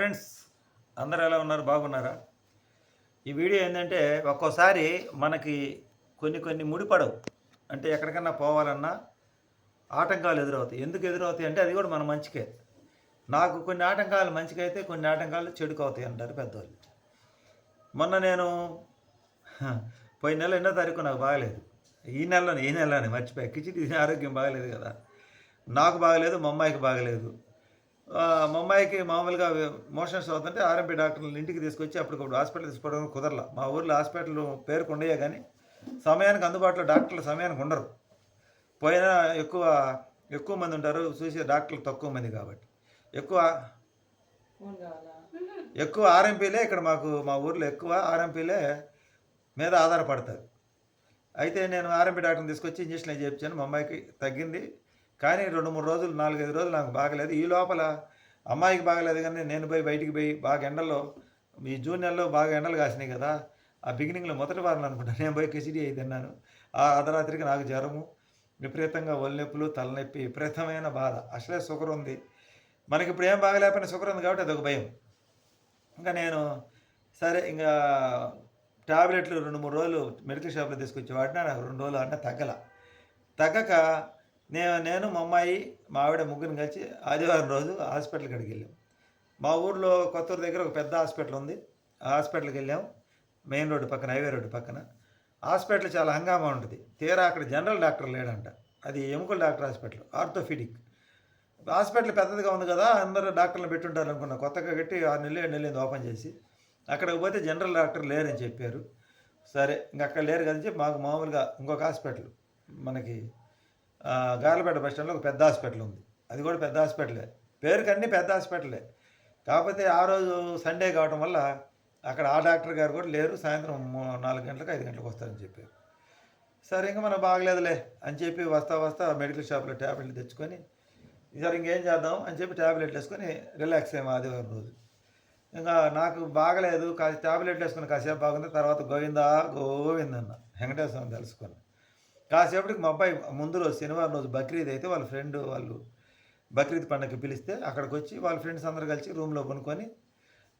Friends అందరూ ఎలా ఉన్నారు? బాగున్నారా? ఈ వీడియో ఏంటంటే ఒక్కోసారి మనకి కొన్ని కొన్ని ముడిపడవు అంటే ఎక్కడికన్నా పోవాలన్నా ఆటంకాలు ఎదురవుతాయి. ఎందుకు ఎదురవుతాయి అంటే అది కూడా మన మంచికే. నాకు కొన్ని ఆటంకాలు మంచికైతే కొన్ని ఆటంకాలు చెడుకు అవుతాయి అంటారు పెద్దవాళ్ళు మొన్న నేను పోయిన నెల ఎన్నో తారీఖు నాకు బాగలేదు. ఈ నెలలో ఈ నెలలోనే మర్చిపోయా. కిచిడి ఆరోగ్యం బాగలేదు కదా. నాకు బాగలేదు మా అమ్మాయికి బాగలేదు. మా అమ్మాయికి మామూలుగా మోషన్స్ అవుతుంటే ఆర్ఎంపీ డాక్టర్లు ఇంటికి తీసుకొచ్చి అప్పటికప్పుడు హాస్పిటల్ తీసుకోవడం కుదరల. మా ఊర్లో హాస్పిటల్ పేరుకు ఉండయే కానీ సమయానికి అందుబాటులో డాక్టర్లు సమయానికి ఉండరు. పోయినా ఎక్కువ ఎక్కువ మంది ఉంటారు చూసే డాక్టర్లు తక్కువ మంది కాబట్టి. ఎక్కువ ఎక్కువ ఆర్ఎంపీలే ఇక్కడ మాకు మా ఊర్లో ఎక్కువ ఆర్ఎంపీలే మీద ఆధారపడతారు. అయితే నేను ఆర్ఎంపీ డాక్టర్ని తీసుకొచ్చి ఇంజక్షన్ చేయించాను. మా అమ్మాయికి తగ్గింది. కానీ రెండు మూడు రోజులు నాలుగైదు రోజులు నాకు బాగలేదు. ఈ లోపల అమ్మాయికి బాగలేదు కానీ నేను పోయి బయటికి పోయి బాగా ఎండల్లో ఈ జూన్ నెలలో బాగా ఎండలు కాసినాయి కదా. ఆ బిగినింగ్లో మొదటి వారం అనుకుంటా నేను పోయి కిచిడి అయి తిన్నాను. ఆ అర్ధరాత్రికి నాకు జ్వరము విపరీతంగా ఒళ్ళు నొప్పులు తలనొప్పి విపరీతమైన బాధ. అసలే షుగర్ ఉంది. మనకి ఇప్పుడు ఏం బాగలేకపోయినా షుగర్ ఉంది కాబట్టి అదొక భయం. ఇంకా నేను సరే ఇంకా టాబ్లెట్లు రెండు మూడు రోజులు మెడికల్ షాప్లో తీసుకొచ్చి వాడినా నాకు రెండు రోజులు అంటే తగ్గల. తగ్గక నేను నేను మా అమ్మాయి మా ఆవిడ ముగ్గురిని కలిసి ఆదివారం రోజు హాస్పిటల్కి కాడికి వెళ్ళాం. మా ఊర్లో కొత్తూరు దగ్గర ఒక పెద్ద హాస్పిటల్ ఉంది. ఆ హాస్పిటల్కి వెళ్ళాం. మెయిన్ రోడ్డు పక్కన హైవే రోడ్డు పక్కన. హాస్పిటల్ చాలా హంగామా ఉంటుంది. తీరా అక్కడ జనరల్ డాక్టర్ లేడంట. అది ఎముకల డాక్టర్ హాస్పిటల్ ఆర్థోఫిడిక్. హాస్పిటల్ పెద్దదిగా ఉంది కదా అందరూ డాక్టర్లు పెట్టుంటారు అనుకున్నా కొత్తగా కట్టి ఆరు నెలలు ఏడు నెలలు ఓపెన్ చేసి. అక్కడికి పోతే జనరల్ డాక్టర్ లేరని చెప్పారు. సరే ఇంక అక్కడ లేరు కదా చెప్పి మాకు మామూలుగా ఇంకొక హాస్పిటల్ మనకి గార్లపేట బస్ స్టాండ్లో ఒక పెద్ద హాస్పిటల్ ఉంది. అది కూడా పెద్ద హాస్పిటలే. పేరుకి అన్నీ పెద్ద హాస్పిటలే. కాకపోతే ఆ రోజు సండే కావటం వల్ల అక్కడ ఆ డాక్టర్ గారు కూడా లేరు. సాయంత్రం మూ- నాలుగు గంటలకు ఐదు గంటలకు వస్తారని చెప్పారు. సరే ఇంకా మనం బాగలేదులే అని చెప్పి వస్తా వస్తా మెడికల్ షాప్లో ట్యాబ్లెట్లు తెచ్చుకొని సరే ఇంకేం చేద్దాం? అని చెప్పి ట్యాబ్లెట్లు వేసుకొని రిలాక్స్ అయ్యాము ఆదివారం రోజు. ఇంకా నాకు బాగలేదు. కాసేపు ట్యాబ్లెట్లు వేసుకుని కాసేపు బాగుంది తర్వాత గోవిందా గోవిందన్న వెంకటేశ్వర తెలుసుకున్నాను తెలుసుకొని కాసేపటికి మా అబ్బాయి ముందు రోజు శనివారం రోజు బక్రీద్ అయితే వాళ్ళ ఫ్రెండ్ వాళ్ళు బక్రీద్ పండగకి పిలిస్తే అక్కడికి వచ్చి వాళ్ళ ఫ్రెండ్స్ అందరు కలిసి రూమ్లో కొనుక్కొని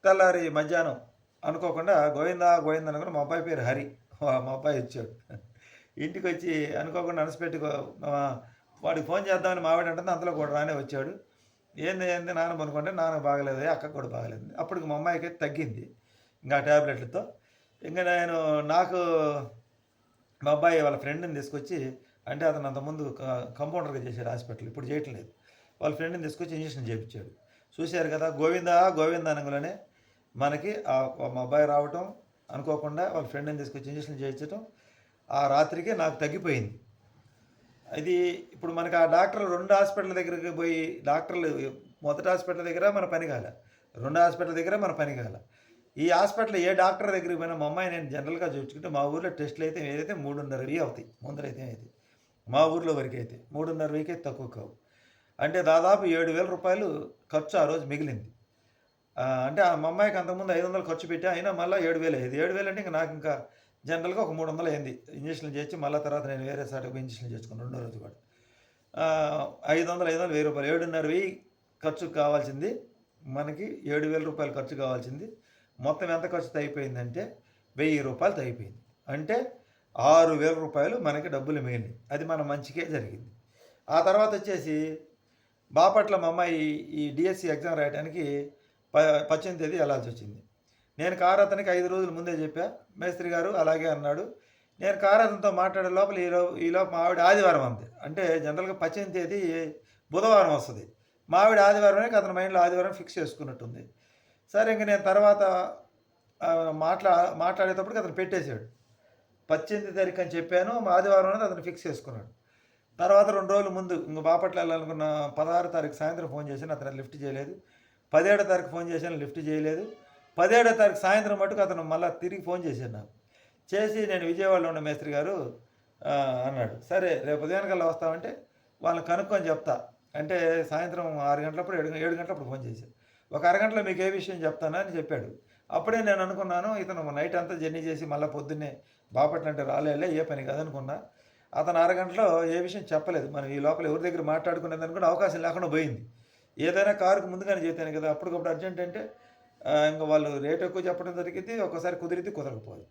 తెల్లారి మధ్యాహ్నం అనుకోకుండా గోవిందా గోవింద అనుకుని మా అబ్బాయి పేరు హరి. మా అబ్బాయి వచ్చాడు. ఇంటికి వచ్చి అనుకోకుండా అనసిపెట్టి వాడికి ఫోన్ చేద్దామని మావిడ అంటే అంతలో కూడా రానే వచ్చాడు. ఏంది ఏంది నాన్న పనుకుంటే నాన్న బాగలేదు అక్క కూడా బాగలేదు. అప్పటికి మా అమ్మాయికి తగ్గింది ఇంకా ఆ ఇంకా నేను నాకు మా అబ్బాయి వాళ్ళ ఫ్రెండ్ని తీసుకొచ్చి అంటే అతను అంతకుముందు కంపౌండర్గా చేశాడు హాస్పిటల్ ఇప్పుడు చేయటం లేదు. వాళ్ళ ఫ్రెండ్ని తీసుకొచ్చి ఇంజక్షన్ చేయించాడు. చూశారు కదా గోవిందా గోవింద అనగానే మనకి ఆ మా అబ్బాయి రావటం అనుకోకుండా వాళ్ళ ఫ్రెండ్ని తీసుకొచ్చి ఇంజక్షన్ చేయించడం ఆ రాత్రికి నాకు తగ్గిపోయింది. అది ఇప్పుడు మనకి ఆ డాక్టర్లు రెండు హాస్పిటల్ దగ్గరికి పోయి డాక్టర్లు మొదటి హాస్పిటల్ దగ్గర మన పని కాల రెండు హాస్పిటల్ దగ్గర మన పని కాల. ఈ హాస్పిటల్ ఏ డాక్టర్ దగ్గరికి పోయినా మా అమ్మాయి నేను జనరల్గా చూసుకుంటే మా ఊర్లో టెస్టులు అయితే ఏదైతే మూడున్నర వెయ్యి అవుతాయి ముందరైతే అయితే మా ఊర్లో వరకు అయితే మూడున్నర వెయ్యికి అయితే తక్కువ కావు. అంటే దాదాపు ఏడు వేల రూపాయలు ఖర్చు ఆ రోజు మిగిలింది. అంటే ఆ మా అమ్మాయికి అంతకుముందు ఐదు వందలు ఖర్చు పెట్టి అయినా మళ్ళీ ఏడు వేలు అయ్యేది. ఏడు వేలు అంటే ఇంకా నాకు ఇంకా జనరల్గా ఒక మూడు వందలు అయింది ఇంజక్షన్లు చేసి మళ్ళీ తర్వాత నేను వేరే సాటికి ఇంజక్షన్లు చేసుకున్నాను రెండో రోజు కూడా. ఐదు వందలు ఐదు వందలు వెయ్యి రూపాయలు. ఏడున్నర వెయ్యి ఖర్చు కావాల్సింది. మనకి ఏడు వేల రూపాయలు ఖర్చు కావాల్సింది. మొత్తం ఎంత ఖర్చు అయిపోయిందంటే వెయ్యి రూపాయలు అయిపోయింది. అంటే ఆరు వేల రూపాయలు మనకి డబ్బులు మిగిలినాయి. అది మన మంచికే జరిగింది. ఆ తర్వాత వచ్చేసి బాపట్ల మా అమ్మాయి ఈ డిఎస్సి ఎగ్జామ్ రాయడానికి ప పద్దెనిమిది తేదీ వెళ్ళాల్సి వచ్చింది. నేను కారు అతనికి ఐదు రోజుల ముందే చెప్పా. మేస్త్రి గారు అలాగే అన్నాడు. నేను కారు అతనితో మాట్లాడే లోపల ఈ లో ఈ లోపల మా ఆవిడ ఆదివారం అంది అంటే జనరల్గా పద్దెనిమిది తేదీ బుధవారం వస్తుంది. మా ఆవిడ ఆదివారమే అతని మైండ్లో ఆదివారం ఫిక్స్ చేసుకున్నట్టుంది. సరే ఇంక నేను తర్వాత మాట్లా మాట్లాడేటప్పటికి అతను పెట్టేశాడు. పద్దెనిమిది తారీఖు అని చెప్పాను మా ఆదివారం అనేది అతను ఫిక్స్ చేసుకున్నాడు. తర్వాత రెండు రోజుల ముందు ఇంక బాపట్ల వెళ్ళాలనుకున్న పదహారు తారీఖు సాయంత్రం ఫోన్ చేశాను అతను లిఫ్ట్ చేయలేదు. పదిహేడో తారీఖు ఫోన్ చేశాను లిఫ్ట్ చేయలేదు. పదిహేడో తారీఖు సాయంత్రం మటుకు అతను మళ్ళీ తిరిగి ఫోన్ చేశాను నాకు. చేసి నేను విజయవాడలో ఉన్న మేస్త్రి గారు అన్నాడు సరే రేపు ఉదయానికల్లా వస్తామంటే వాళ్ళని కనుక్కొని చెప్తా. అంటే సాయంత్రం ఆరు గంటలప్పుడు ఏడు ఏడు గంటలప్పుడు ఫోన్ చేశాను ఒక అరగంటలో మీకు ఏ విషయం చెప్తానా అని చెప్పాడు. అప్పుడే నేను అనుకున్నాను ఇతను నైట్ అంతా జర్నీ చేసి మళ్ళీ పొద్దున్నే బాపట్ల అంటే రాలేలే ఏ పని కాదనుకున్నా. అతను అరగంటలో ఏ విషయం చెప్పలేదు. మనం ఈ లోపల ఎవరి దగ్గర మాట్లాడుకునేది అనుకుంటే అవకాశం లేకుండా పోయింది. ఏదైనా కారుకు ముందుగానే చెప్తాను కదా అప్పటికప్పుడు అర్జెంట్ అంటే ఇంకా వాళ్ళు రేట్ ఎక్కువ చెప్పడం జరిగింది ఒకసారి కుదిరితే కుదరకపోదు.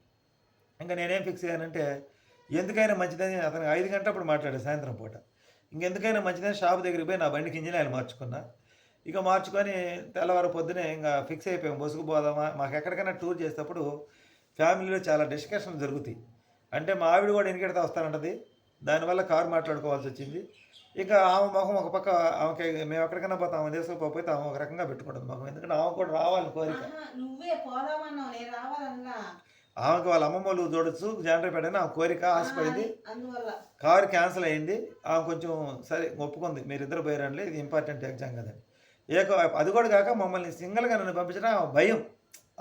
ఇంకా నేనేం ఫిక్స్ అయ్యానంటే ఎందుకైనా మంచిదని అతను ఐదు గంటలప్పుడు మాట్లాడాడు సాయంత్రం పూట. ఇంకెందుకైనా మంచిదని షాప్ దగ్గరికి పోయి నా బండికి ఇంజిన్ ఆయిల్ మార్చుకున్నా. ఇక మార్చుకొని తెల్లవారు పొద్దునే ఇంకా ఫిక్స్ అయిపోయాం బస్సుకు పోదామా? మాకు ఎక్కడికైనా టూర్ చేసేటప్పుడు ఫ్యామిలీలో చాలా డిస్కషన్ జరుగుతాయి. అంటే మా ఆవిడ కూడా ఎన్నికడితే వస్తానంటది. దానివల్ల కారు మాట్లాడుకోవాల్సి వచ్చింది. ఇక ఆమె ముఖం ఒక పక్క ఆమెకి మేము ఎక్కడికైనా పోతాం ఆమె తీసుకుపోతే ఆమె ఒక రకంగా పెట్టుకుంటుంది ముఖం ఎందుకంటే ఆమె కూడా రావాలని కోరిక. నువ్వే ఆమెకి వాళ్ళ అమ్మమ్మ వాళ్ళు చూడొచ్చు జనరేట్ అని ఆమె కోరిక ఆశపడింది కారు క్యాన్సిల్ అయింది. ఆమె కొంచెం సరే ఒప్పుకుంది. మీరిద్దరు పోయారండి ఇది ఇంపార్టెంట్ ఎగ్జామ్ కదండి. ఏక అది కూడా కాక మమ్మల్ని సింగిల్గా నన్ను పంపించడం భయం.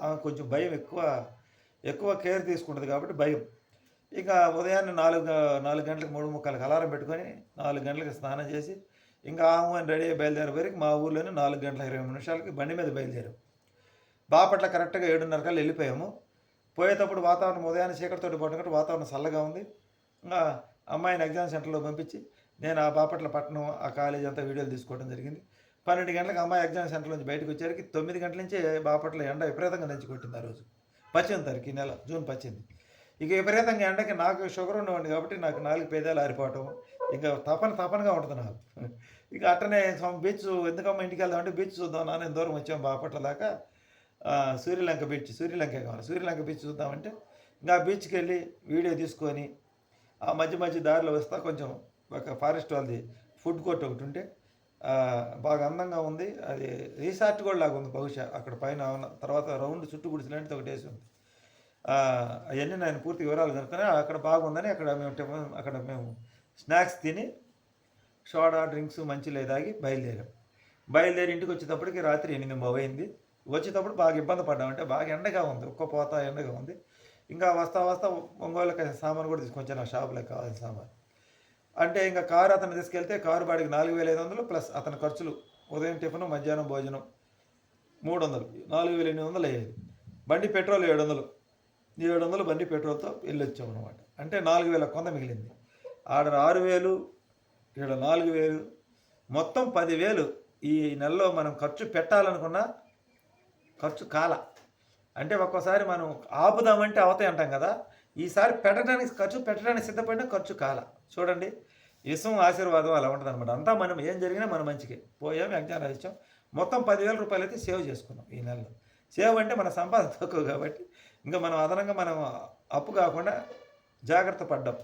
ఆమె కొంచెం భయం ఎక్కువ ఎక్కువ కేర్ తీసుకుంటుంది కాబట్టి భయం. ఇక ఉదయాన్నే నాలుగు నాలుగు గంటలకు మూడు ముక్కలకి అలారం పెట్టుకొని నాలుగు గంటలకు స్నానం చేసి ఇంకా ఆమె రెడీ బయలుదేరే వరకు మా ఊర్లోనే నాలుగు గంటల ఇరవై నిమిషాలకి బండి మీద బయలుదేరాం. బాపట్ల కరెక్ట్గా ఏడున్నర కల్లా వెళ్ళిపోయాము. పోయేటప్పుడు వాతావరణం ఉదయాన్నే చీకటితోటి పట్టుకుంటే వాతావరణం చల్లగా ఉంది. ఇంకా అమ్మాయిని ఎగ్జామ్ సెంటర్లో పంపించి నేను ఆ బాపట్ల పట్టణం ఆ కాలేజ్ అంతా వీడియోలు తీసుకోవడం జరిగింది. పన్నెండు గంటలకు అమ్మాయి ఎగ్జామ్ సెంటర్ నుంచి బయటకు వచ్చేసరికి తొమ్మిది గంటల నుంచే బాపట్ల ఎండ విపరీతంగా దంచి కొట్టింది ఆ రోజు. పచ్చింది తారీఖు ఈ నెల జూన్ పచ్చింది ఇక విపరీతంగా ఎండకి నాకు షుగర్ ఉండేవాడిని కాబట్టి నాకు నాలుగు పేదాలు ఆరిపోవటం ఇంకా తపన తపనగా ఉంటుంది నాకు. ఇక అట్టనే బీచ్ ఎందుకమ్మా ఇంటికి వెళ్దామంటే బీచ్ చూద్దాం నాన్న దూరం వచ్చాం బాపట్ల దాకా. సూర్యలంక బీచ్ సూర్యలంక కావాలి? సూర్యలంక బీచ్ చూద్దామంటే ఇంకా ఆ బీచ్కి వెళ్ళి వీడియో తీసుకొని ఆ మధ్య మధ్య దారిలో వస్తా కొంచెం ఒక ఫారెస్ట్ వాళ్ళది ఫుడ్ కోర్ట్ ఒకటి ఉంటే బాగా అందంగా ఉంది. అది రీసార్ట్ కూడా లాగా ఉంది బహుశా. అక్కడ పైన ఉన్న- తర్వాత రౌండ్ చుట్టూ గుడిసి లాంటిది ఒకటి వేసి ఉంది. అవన్నీ నేను పూర్తి వివరాలు కనుక్కొని అక్కడ బాగుందని అక్కడ మేము అక్కడ మేము స్నాక్స్ తిని సోడా డ్రింక్స్ మంచిలే తాగి బయలుదేరాం. బయలుదేరి ఇంటికి వచ్చేటప్పటికి రాత్రి ఎనిమిది అయింది. వచ్చేటప్పుడు బాగా ఇబ్బంది పడ్డాం. అంటే బాగా ఎండగా ఉంది. ఒక్క పోత ఎండగా ఉంది. ఇంకా వస్తా వస్తా ఒంగోలకి సామాన్ కూడా తీసుకొచ్చాను. ఆ షాప్లోకి కావాల్సిన సామాన్. అంటే ఇంకా కారు అతను తీసుకెళ్తే కారు బాడికి నాలుగు వేల ఐదు వందలు ప్లస్ అతని ఖర్చులు ఉదయం టిఫిన్ మధ్యాహ్నం భోజనం మూడు వందలు. నాలుగు వేల ఎనిమిది వందలు అయ్యేది. బండి పెట్రోల్ ఏడు వందలు. ఏడు వందలు బండి పెట్రోల్తో వెళ్ళొచ్చాం అనమాట అంటే నాలుగు వేల కొంత మిగిలింది. ఆడ ఆరు వేలు ఇక్కడ నాలుగు వేలు. మొత్తం పదివేలు ఈ నెలలో మనం ఖర్చు పెట్టాలనుకున్న ఖర్చు కాల. అంటే ఒక్కోసారి మనం ఆపుదామంటే అవుతాయి అంటాం కదా. ఈసారి పెట్టడానికి ఖర్చు పెట్టడానికి సిద్ధపడిన ఖర్చు కాల. చూడండి. విశ్వం ఆశీర్వాదం అలా ఉంటుంది అనమాట అంతా మనం ఏం జరిగినా మన మంచికి. పోయాం ఎగ్జామ్ రాయించాం మొత్తం పదివేల రూపాయలు అయితే సేవ్ చేసుకున్నాం ఈ నెలలో. సేవ్ అంటే మన సంపాదన తక్కువ కాబట్టి ఇంకా మనం అదనంగా మనం అప్పు కాకుండా జాగ్రత్త పడ్డాం.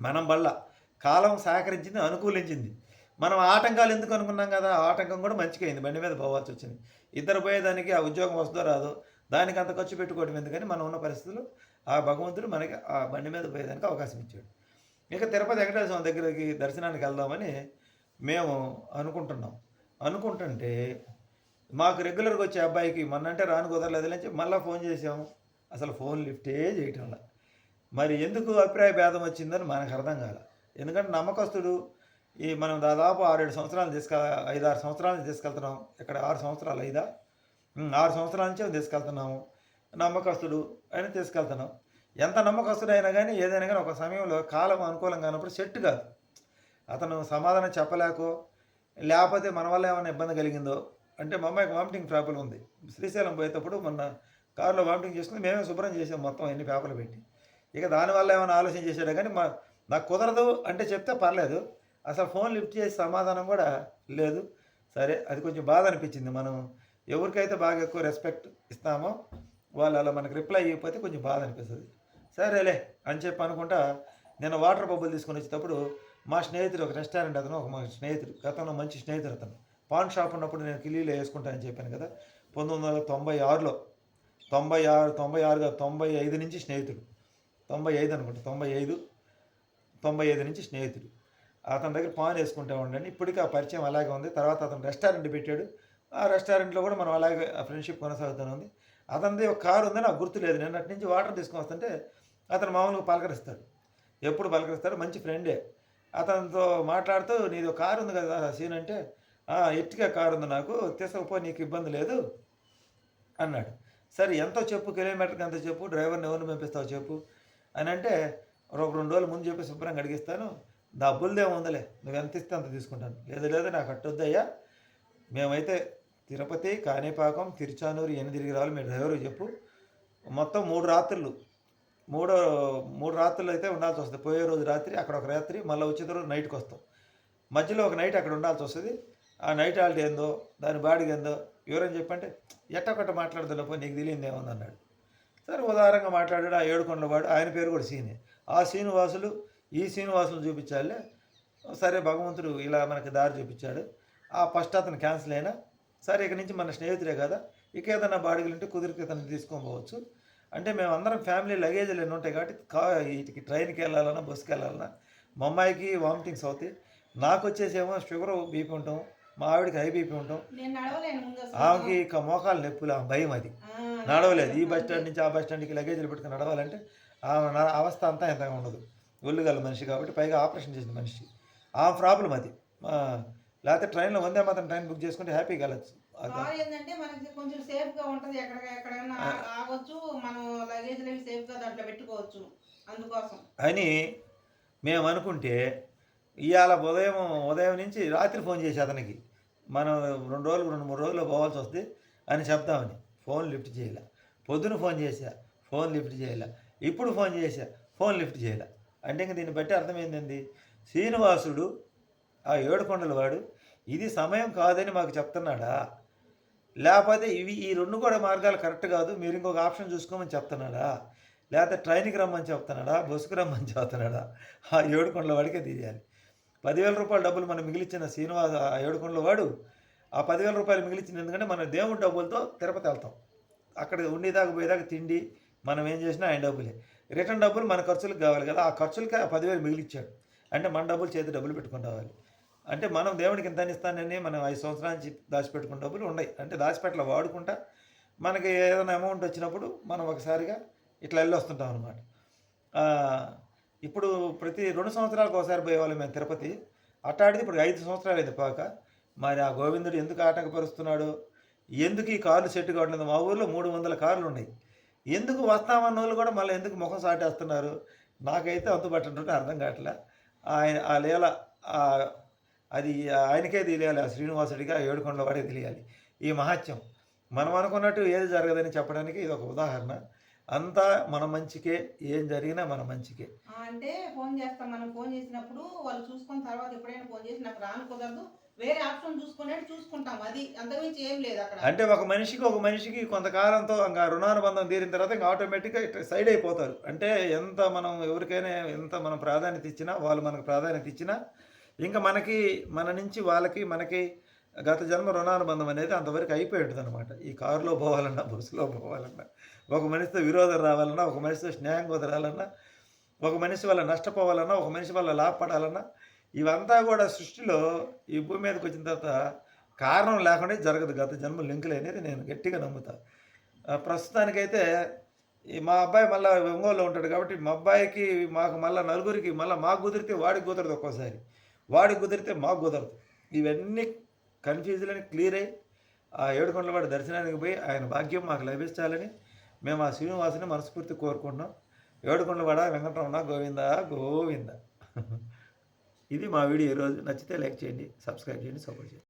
మనం వల్ల కాలం సహకరించింది అనుకూలించింది. మనం ఆటంకాలు ఎందుకు అనుకున్నాం కదా? ఆ ఆటంకం కూడా మంచిగా అయింది. బండి మీద పోవాల్సి వచ్చింది. ఇద్దరు పోయేదానికి ఆ ఉద్యోగం వస్తుందో రాదో దానికి అంత ఖర్చు పెట్టుకోవడం ఎందుకని మనం ఉన్న పరిస్థితులు ఆ భగవంతుడు మనకి ఆ బండి మీద పోయేదానికి అవకాశం ఇచ్చాడు. ఇక తిరుపతి వెంకటేశ్వర స్వామి దగ్గరికి దర్శనానికి వెళ్దామని మేము అనుకుంటున్నాం. అనుకుంటుంటే మాకు రెగ్యులర్గా వచ్చే అబ్బాయికి మొన్నంటే రాను కుదరలేదు అని చెప్పి మళ్ళీ ఫోన్ చేసాము అసలు ఫోన్ లిఫ్టే చేయటంలా మరి ఎందుకు అభిప్రాయ భేదం వచ్చిందని మనకు అర్థం కాల. ఎందుకంటే నమ్మకస్తుడు ఈ మనం దాదాపు ఆరేడు సంవత్సరాలు తీసుకె ఐదు సంవత్సరాల నుంచి తీసుకెళ్తున్నాం. ఇక్కడ ఆరు సంవత్సరాలు ఐదా? ఆరు సంవత్సరాల నుంచి తీసుకెళ్తున్నాము. నమ్మకస్తుడు అని తీసుకెళ్తున్నాం. ఎంత నమ్మకస్తుడైనా కానీ ఏదైనా కానీ ఒక సమయంలో కాలం అనుకూలం కానప్పుడు సెట్ కాదు. అతను సమాధానం చెప్పలేకో లేకపోతే మన వల్ల ఏమైనా ఇబ్బంది కలిగిందో అంటే మా అమ్మాయికి వామిటింగ్ ప్రాబ్లం ఉంది. శ్రీశైలం పోయేటప్పుడు మొన్న కారులో వామిటింగ్ చేసుకుని మేమే శుభ్రం చేసాం మొత్తం ఎన్ని పేపర్లు పెట్టి. ఇక దానివల్ల ఏమైనా ఆలోచన చేశాడు కానీ మా నాకు కుదరదు అంటే చెప్తే పర్లేదు. అసలు ఫోన్ లిఫ్ట్ చేసి సమాధానం కూడా లేదు. సరే అది కొంచెం బాధ అనిపించింది. మనం ఎవరికైతే బాగా ఎక్కువ రెస్పెక్ట్ ఇస్తామో వాళ్ళు అలా మనకు రిప్లై ఇవ్వకపోతే కొంచెం బాధ అనిపిస్తుంది. సరేలే అని చెప్పి అనుకుంటా నేను వాటర్ బబ్బులు తీసుకొని వచ్చేటప్పుడు మా స్నేహితుడు ఒక రెస్టారెంట్ అతను ఒక మా స్నేహితుడు గతంలో మంచి స్నేహితుడు అతను. పాన్ షాప్ ఉన్నప్పుడు నేను కిల్లీలో వేసుకుంటానని చెప్పాను కదా పంతొమ్మిది వందల తొంభై ఆరులో. తొంభై ఆరు తొంభై ఆరుగా తొంభై ఐదు నుంచి స్నేహితుడు. తొంభై ఐదు అనుకుంటా తొంభై ఐదు తొంభై ఐదు నుంచి స్నేహితుడు. అతని దగ్గర పాన్ వేసుకుంటూ ఉండండి. ఇప్పటికీ ఆ పరిచయం అలాగే ఉంది. తర్వాత అతను రెస్టారెంట్ పెట్టాడు. ఆ రెస్టారెంట్లో కూడా మనం అలాగే ఆ ఫ్రెండ్షిప్ కొనసాగుతూనే ఉంది. అతనిది ఒక కారు ఉంది నాకు గుర్తులేదు నేను అటు నుంచి వాటర్ తీసుకొని వస్తుంటే అతను మామూలుగా పలకరిస్తాడు. ఎప్పుడు పలకరిస్తాడు? మంచి ఫ్రెండే అతనితో మాట్లాడుతూ నీది కారు ఉంది కదా సీన్ అంటే ఎట్టిగా కారు ఉంది నాకు? తీసుకపో నీకు ఇబ్బంది లేదు అన్నాడు. సరే ఎంతో చెప్పు? కిలోమీటర్కి ఎంత చెప్పు? డ్రైవర్ని ఎవరిని పంపిస్తావు చెప్పు? అని అంటే ఒక రెండు రోజుల ముందు చెప్పి శుభ్రంగా అడిగిస్తాను. డబ్బులదే ఉందలే. నువ్వు ఎంత ఇస్తే అంత తీసుకుంటాను. లేదు లేదు నాకు అట్టొద్దయ్యా. మేమైతే తిరుపతి కాణిపాకం తిరుచానూరు ఎన్ని తిరిగి రావాలి మీ డ్రైవర్కి చెప్పు. మొత్తం మూడు రాత్రులు మూడో మూడు రాత్రులు అయితే ఉండాల్సి వస్తుంది. పోయే రోజు రాత్రి అక్కడ ఒక రాత్రి మళ్ళీ వచ్చే రోజు నైట్కి వస్తాం. మధ్యలో ఒక నైట్ అక్కడ ఉండాల్సి వస్తుంది. ఆ నైట్ హాలిడే ఏందో దాని బాడిగ ఏందో ఎవరని చెప్పంటే ఎట్టొకట మాట్లాడదులపో నీకు తెలియదు ఏముంది అన్నాడు. సరే ఉదారంగా మాట్లాడాడు. ఆ ఏడుకొండల వాడు ఆయన పేరు కూడా సీనే. ఆ శ్రీనివాసులు ఈ శ్రీనివాసులు చూపించాలే. సరే భగవంతుడు ఇలా మనకి దారి చూపించాడు. ఆ ఫస్ట్ అతను క్యాన్సిల్ అయినా సరే ఇక నుంచి మన స్నేహితుడే కదా ఇక ఏదైనా బాడిగలు ఉంటే కుదిరితే అతను తీసుకొని పోవచ్చు. అంటే మేము అందరం ఫ్యామిలీ లగేజీలు ఎన్ని ఉంటాయి కాబట్టి కా వీటికి ట్రైన్కి వెళ్ళాలన్నా బస్సుకి వెళ్ళాలన్నా మా అమ్మాయికి వామిటింగ్స్ అవుతాయి. నాకు వచ్చేసి ఏమో షుగర్ బీపీ ఉంటాం. మా ఆవిడకి హై బీపీ ఉంటాం. ఆమెకి ఇక మోకాలు నొప్పులు ఆ భయం అది. నడవలేదు. ఈ బస్ స్టాండ్ నుంచి ఆ బస్ స్టాండ్కి లగేజీలు పెట్టుకుని నడవాలంటే ఆమె నా అవస్థ అంతా ఎంతగా ఉండదు. ఒళ్ళుగల మనిషి కాబట్టి పైగా ఆపరేషన్ చేసిన మనిషి. ఆ ప్రాబ్లం అది. లేకపోతే ట్రైన్లో వందే మాత్రం ట్రైన్ బుక్ చేసుకుంటే హ్యాపీగా వెళ్ళచ్చు. కారు ఏంటంటే మనకి కొంచెం సేఫ్గా ఉంటది. ఎక్కడ ఎక్కడైనా ఆ- ఆగొచ్చు మనం లగేజ్ అవి సేఫ్గా దాంట్లో పెట్టుకోవచ్చు. అందుకోసం. అని మేము అనుకుంటే ఇవాళ ఉదయం ఉదయం నుంచి రాత్రి ఫోన్ చేసి అతనికి. మనం రెండు రోజులు రెండు మూడు రోజులు పోవాల్సి వస్తుంది అని చెప్తామని ఫోన్ లిఫ్ట్ చేయలే. పొద్దున ఫోన్ చేశా. ఫోన్ లిఫ్ట్ చేయలే. ఇప్పుడు ఫోన్ చేశా. ఫోన్ లిఫ్ట్ చేయలే. అంటే ఇంక దీన్ని బట్టి అర్థమైందండి శ్రీనివాసుడు ఆ ఏడుకొండల వాడు ఇది సమయం కాదని మాకు చెప్తున్నాడా? లేకపోతే ఇవి ఈ రెండు కూడా మార్గాలు కరెక్ట్ కాదు. మీరు ఇంకొక ఆప్షన్ చూసుకోమని చెప్తున్నాడా? లేకపోతే ట్రైన్కి రమ్మని చెప్తున్నాడా? బస్సుకు రమ్మని చెప్తున్నాడా? ఆ ఏడుకొండల వాడికే తీయాలి పదివేల రూపాయల డబ్బులు మనం మిగిలిచ్చిన శ్రీనివాస ఆ ఏడుకొండల వాడు ఆ పదివేల రూపాయలు మిగిలిచ్చింది ఎందుకంటే మన దేవుడి డబ్బులతో తిరుపతి వెళ్తాం. అక్కడ ఉండేదాకా పోయేదాకా తిండి మనం ఏం చేసినా ఆయన డబ్బులే. రిటర్న్ డబ్బులు మన ఖర్చులకు కావాలి కదా. ఆ ఖర్చులకి ఆ పదివేలు మిగిలిచ్చాడు. అంటే మన డబ్బులు చేతి డబ్బులు పెట్టుకుని రావాలి. అంటే మనం దేవుడికి ఇంత ఇస్తానని మనం ఐదు సంవత్సరాల నుంచి దాచిపెట్టుకున్న డబ్బులు ఉన్నాయి. అంటే దాచిపెట్టలో వాడుకుంటా మనకి ఏదైనా అమౌంట్ వచ్చినప్పుడు మనం ఒకసారిగా ఇట్లా వెళ్ళి వస్తుంటాం అనమాట ఇప్పుడు ప్రతి రెండు సంవత్సరాలకు ఒకసారి పోయేవాళ్ళం మేము తిరుపతి. అట్టాడిది ఇప్పుడు ఐదు సంవత్సరాలు అయింది పాక. మరి ఆ గోవిందుడు ఎందుకు ఆటంకపరుస్తున్నాడు? ఎందుకు ఈ కార్లు సెట్ కావట్లేదు? మా ఊర్లో మూడు వందల కార్లు ఉన్నాయి. ఎందుకు వస్తామన్న వాళ్ళు కూడా మళ్ళీ ఎందుకు ముఖం సాటేస్తున్నారు? నాకైతే అందుబాటులో అర్థం కావట్లే. ఆయన ఆ లీల ఆ- అది ఆయనకే తెలియాలి ఆ శ్రీనివాసుడికి ఆ ఏడుకొండల వాడే తెలియాలి. ఈ మహత్యం. మనం అనుకున్నట్టు ఏది జరగదని చెప్పడానికి ఇది ఒక ఉదాహరణ. అంతా మన మంచికే ఏం జరిగినా మన మంచికే. అంటే ఫోన్ చేస్తాం మనం ఫోన్ చేసినప్పుడు వాళ్ళు చూసుకున్న తర్వాత ఎప్పుడైనా ఫోన్ చేసి నాకు రాను కుదరదు వేరే ఆప్షన్ చూసుకునేది చూసుకుంటాం అది అంతకుమించి ఏం లేదు అక్కడ. అంటే ఒక మనిషికి ఒక మనిషికి కొంతకాలంతో ఇంకా రుణానుబంధం తీరిన తర్వాత ఇంకా ఆటోమేటిక్గా ఇట్లా సైడ్ అయిపోతారు. అంటే ఎంత మనం ఎవరికైనా ఎంత మనం ప్రాధాన్యత ఇచ్చినా వాళ్ళు మనకు ప్రాధాన్యత ఇచ్చినా ఇంకా మనకి మన నుంచి వాళ్ళకి మనకి గత జన్మ రుణానుబంధం అనేది అంతవరకు అయిపోయి అనమాట ఈ కారులో పోవాలన్నా బస్సులో పోవాలన్నా ఒక మనిషితో విరోధం రావాలన్నా ఒక మనిషితో స్నేహం కుదరాలన్నా ఒక మనిషి వల్ల నష్టపోవాలన్నా ఒక మనిషి వల్ల లాభపడాలన్నా ఇవంతా కూడా సృష్టిలో ఈ భూమి మీదకి వచ్చిన తర్వాత కారణం లేకుండా జరగదు. గత జన్మ లింకులు అనేది నేను గట్టిగా నమ్ముతా. ప్రస్తుతానికైతే ఈ మా అబ్బాయి మళ్ళీ ఒంగోలులో ఉంటాడు కాబట్టి మా అబ్బాయికి మాకు మళ్ళీ నలుగురికి మళ్ళీ మాకు కుదిరితే వాడికి కుదరదు ఒక్కోసారి. వాడికి కుదిరితే మాకు కుదరదు. ఇవన్నీ కన్ఫ్యూజులని క్లియర్ అయ్యి ఆ ఏడుకొండల వాడి దర్శనానికి పోయి ఆయన భాగ్యం మాకు లభించాలని మేము ఆ శ్రీనివాసుని మనస్ఫూర్తి కోరుకుంటున్నాం. ఏడుకొండలవాడ వెంకటరమణ గోవింద గోవింద. ఇది మా వీడియో ఈరోజు. నచ్చితే లైక్ చేయండి సబ్స్క్రైబ్ చేయండి సపోర్ట్ చేయండి.